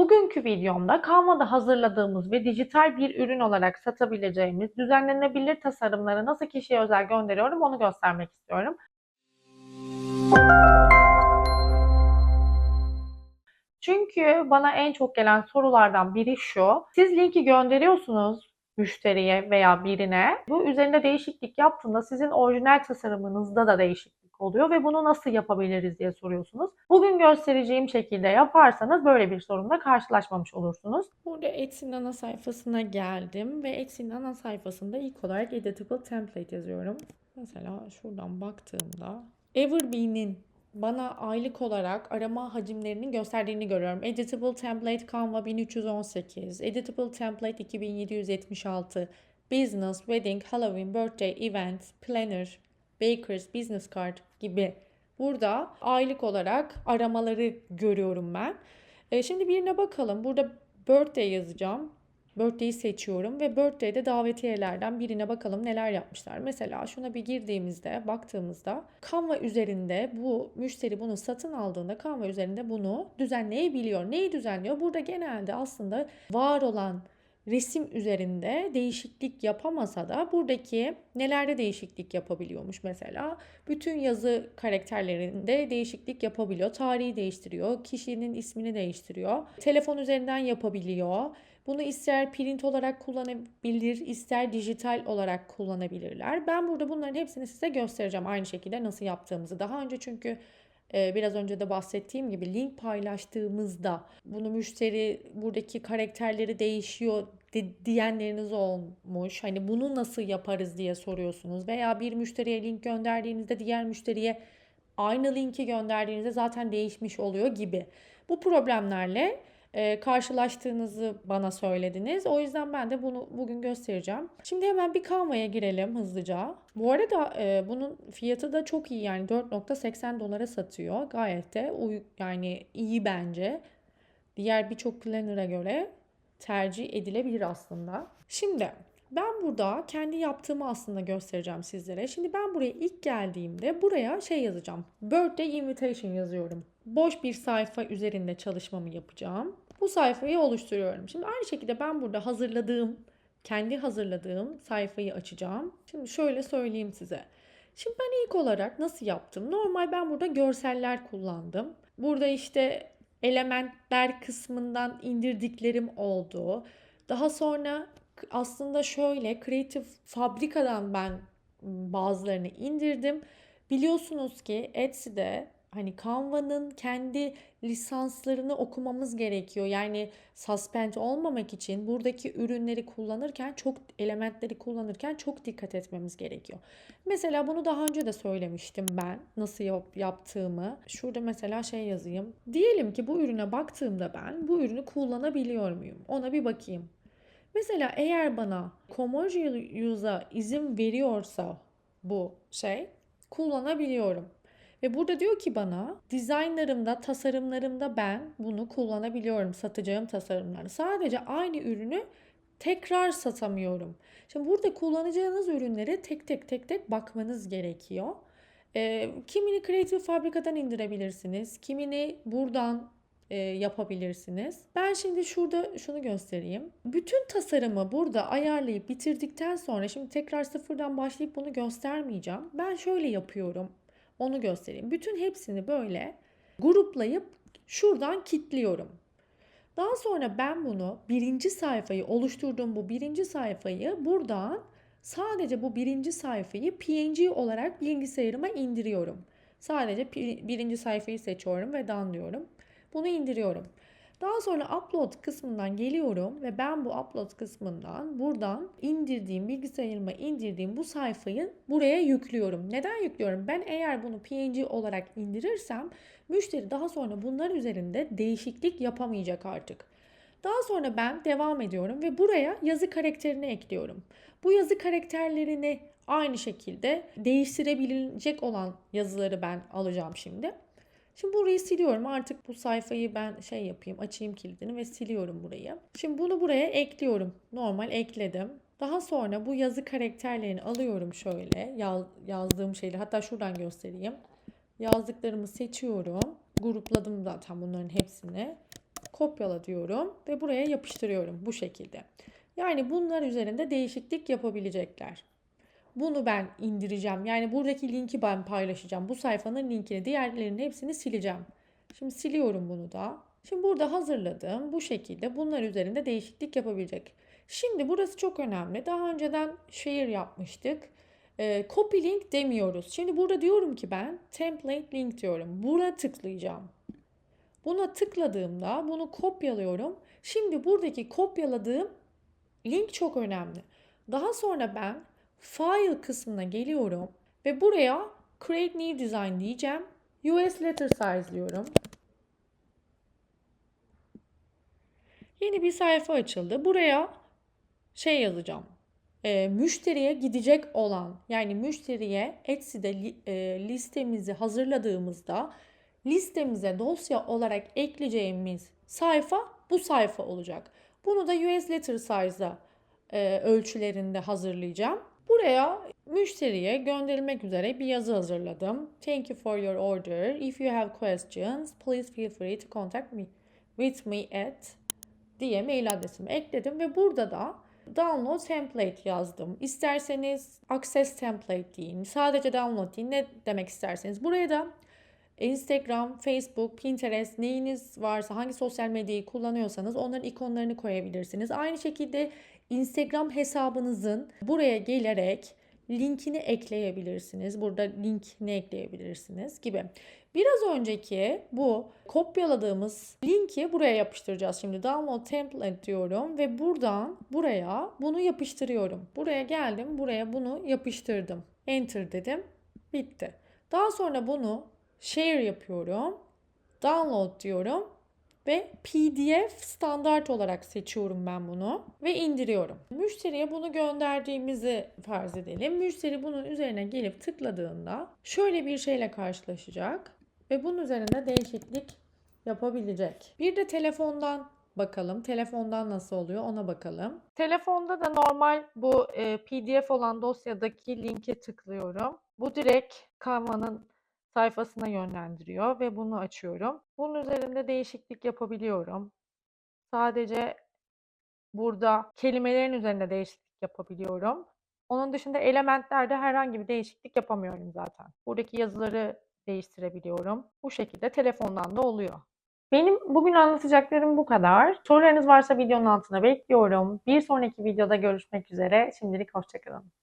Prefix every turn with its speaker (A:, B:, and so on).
A: Bugünkü videomda Canva'da hazırladığımız ve dijital bir ürün olarak satabileceğimiz düzenlenebilir tasarımları nasıl kişiye özel gönderiyorum onu göstermek istiyorum. Çünkü bana en çok gelen sorulardan biri şu. Siz linki gönderiyorsunuz müşteriye veya birine. Bu üzerinde değişiklik yaptığında sizin orijinal tasarımınızda da değişiklik oluyor ve bunu nasıl yapabiliriz diye soruyorsunuz. Bugün göstereceğim şekilde yaparsanız böyle bir sorunla karşılaşmamış olursunuz. Burada Etsy'nin ana sayfasına geldim ve Etsy'nin ana sayfasında ilk olarak Editable Template yazıyorum. Mesela şuradan baktığımda Everbee'nin bana aylık olarak arama hacimlerinin gösterdiğini görüyorum. Editable Template Canva 1318, Editable Template 2776, Business, Wedding, Halloween, Birthday, Event, Planner, Bakers, Business Card gibi burada aylık olarak aramaları görüyorum ben. E, şimdi birine bakalım. Burada Birthday yazacağım. Birthday'i seçiyorum ve Birthday'de davetiyelerden birine bakalım neler yapmışlar. Mesela şuna bir girdiğimizde, baktığımızda Canva üzerinde bu müşteri bunu satın aldığında Canva üzerinde bunu düzenleyebiliyor. Neyi düzenliyor? Burada genelde aslında var olan resim üzerinde değişiklik yapamasa da buradaki nelerde değişiklik yapabiliyormuş mesela. Bütün yazı karakterlerinde değişiklik yapabiliyor. Tarihi değiştiriyor, kişinin ismini değiştiriyor. Telefon üzerinden yapabiliyor. Bunu ister print olarak kullanabilir, ister dijital olarak kullanabilirler. Ben burada bunların hepsini size göstereceğim aynı şekilde nasıl yaptığımızı. Daha önce çünkü biraz önce de bahsettiğim gibi link paylaştığımızda bunu müşteri buradaki karakterleri değişiyor diyenleriniz olmuş. Hani bunu nasıl yaparız diye soruyorsunuz veya bir müşteriye link gönderdiğinizde diğer müşteriye aynı linki gönderdiğinizde zaten değişmiş oluyor gibi. Bu problemlerle e, karşılaştığınızı bana söylediniz. O yüzden ben de bunu bugün göstereceğim. Şimdi hemen bir Canva'ya girelim hızlıca. Bu arada e, bunun fiyatı da çok iyi yani 4.80 dolara satıyor. Gayet de yani iyi bence. Diğer birçok planner'a göre tercih edilebilir aslında. Şimdi ben burada kendi yaptığımı aslında göstereceğim sizlere. Şimdi ben buraya ilk geldiğimde buraya şey yazacağım. Birthday invitation yazıyorum. Boş bir sayfa üzerinde çalışmamı yapacağım. Bu sayfayı oluşturuyorum. Şimdi aynı şekilde ben burada hazırladığım, kendi hazırladığım sayfayı açacağım. Şimdi şöyle söyleyeyim size. Şimdi ben ilk olarak nasıl yaptım? Normal ben burada görseller kullandım. Burada işte elementler kısmından indirdiklerim oldu. Daha sonra aslında şöyle Creative Fabrica'dan ben bazılarını indirdim. Biliyorsunuz ki Etsy'de hani Canva'nın kendi lisanslarını okumamız gerekiyor. Yani suspend olmamak için buradaki ürünleri kullanırken çok elementleri kullanırken çok dikkat etmemiz gerekiyor. Mesela bunu daha önce de söylemiştim ben nasıl yap, yaptığımı. Şurada mesela şey yazayım. Diyelim ki bu ürüne baktığımda ben bu ürünü kullanabiliyor muyum? Ona bir bakayım. Mesela eğer bana Comoji Use'a izin veriyorsa bu şey kullanabiliyorum. Ve burada diyor ki bana dizaynlarımda, tasarımlarımda ben bunu kullanabiliyorum. Satacağım tasarımları. Sadece aynı ürünü tekrar satamıyorum. Şimdi burada kullanacağınız ürünlere tek tek tek tek bakmanız gerekiyor. E, kimini Creative Fabrica'dan indirebilirsiniz. Kimini buradan e, yapabilirsiniz. Ben şimdi şurada şunu göstereyim. Bütün tasarımı burada ayarlayıp bitirdikten sonra şimdi tekrar sıfırdan başlayıp bunu göstermeyeceğim. Ben şöyle yapıyorum. Onu göstereyim. Bütün hepsini böyle gruplayıp şuradan kilitliyorum. Daha sonra ben bunu birinci sayfayı oluşturduğum bu birinci sayfayı buradan sadece bu birinci sayfayı PNG olarak bilgisayarıma indiriyorum. Sadece birinci sayfayı seçiyorum ve done diyorum. Bunu indiriyorum. Daha sonra upload kısmından geliyorum ve ben bu upload kısmından buradan indirdiğim bilgisayarıma indirdiğim bu sayfayı buraya yüklüyorum. Neden yüklüyorum? Ben eğer bunu PNG olarak indirirsem müşteri daha sonra bunlar üzerinde değişiklik yapamayacak artık. Daha sonra ben devam ediyorum ve buraya yazı karakterini ekliyorum. Bu yazı karakterlerini aynı şekilde değiştirebilecek olan yazıları ben alacağım şimdi. Şimdi burayı siliyorum. Artık bu sayfayı ben şey yapayım, açayım kilidini ve siliyorum burayı. Şimdi bunu buraya ekliyorum. Normal ekledim. Daha sonra bu yazı karakterlerini alıyorum şöyle. Yaz, yazdığım şeyleri hatta şuradan göstereyim. Yazdıklarımı seçiyorum. Grupladım zaten bunların hepsini.
B: kopyala diyorum ve buraya yapıştırıyorum bu şekilde. Yani bunlar üzerinde değişiklik yapabilecekler. Bunu ben indireceğim. Yani buradaki linki ben paylaşacağım. Bu sayfanın linkini, diğerlerinin hepsini sileceğim. Şimdi siliyorum bunu da. Şimdi burada hazırladım. Bu şekilde bunlar üzerinde değişiklik yapabilecek. Şimdi burası çok önemli. Daha önceden share yapmıştık. Ee, copy link demiyoruz. Şimdi burada diyorum ki ben template link diyorum. Buna tıklayacağım. Buna tıkladığımda bunu kopyalıyorum. Şimdi buradaki kopyaladığım link çok önemli. Daha sonra ben file kısmına geliyorum ve buraya create new design diyeceğim. US letter size diyorum. Yeni bir sayfa açıldı. Buraya şey yazacağım. E, müşteriye gidecek olan yani müşteriye Etsy'de li- e, listemizi hazırladığımızda listemize dosya olarak ekleyeceğimiz sayfa bu sayfa olacak. Bunu da US letter size'da e, ölçülerinde hazırlayacağım. Buraya müşteriye gönderilmek üzere bir yazı hazırladım. Thank you for your order. If you have questions, please feel free to contact me with me at diye mail adresimi ekledim ve burada da download template yazdım. İsterseniz access template deyin. Sadece download deyin. Ne demek isterseniz. Buraya da Instagram, Facebook, Pinterest neyiniz varsa hangi sosyal medyayı kullanıyorsanız onların ikonlarını koyabilirsiniz. Aynı şekilde Instagram hesabınızın buraya gelerek linkini ekleyebilirsiniz. Burada linkini ekleyebilirsiniz gibi. Biraz önceki bu kopyaladığımız linki buraya yapıştıracağız. Şimdi download template diyorum ve buradan buraya bunu yapıştırıyorum. Buraya geldim, buraya bunu yapıştırdım. Enter dedim. Bitti. Daha sonra bunu share yapıyorum. Download diyorum ve PDF standart olarak seçiyorum ben bunu ve indiriyorum. Müşteriye bunu gönderdiğimizi farz edelim. Müşteri bunun üzerine gelip tıkladığında şöyle bir şeyle karşılaşacak ve bunun üzerinde değişiklik yapabilecek. Bir de telefondan bakalım. Telefondan nasıl oluyor ona bakalım.
A: Telefonda da normal bu e, PDF olan dosyadaki linke tıklıyorum. Bu direkt Canva'nın sayfasına yönlendiriyor ve bunu açıyorum. Bunun üzerinde değişiklik yapabiliyorum. Sadece burada kelimelerin üzerinde değişiklik yapabiliyorum. Onun dışında elementlerde herhangi bir değişiklik yapamıyorum zaten. Buradaki yazıları değiştirebiliyorum. Bu şekilde telefondan da oluyor. Benim bugün anlatacaklarım bu kadar. Sorularınız varsa videonun altına bekliyorum. Bir sonraki videoda görüşmek üzere. Şimdilik hoşçakalın.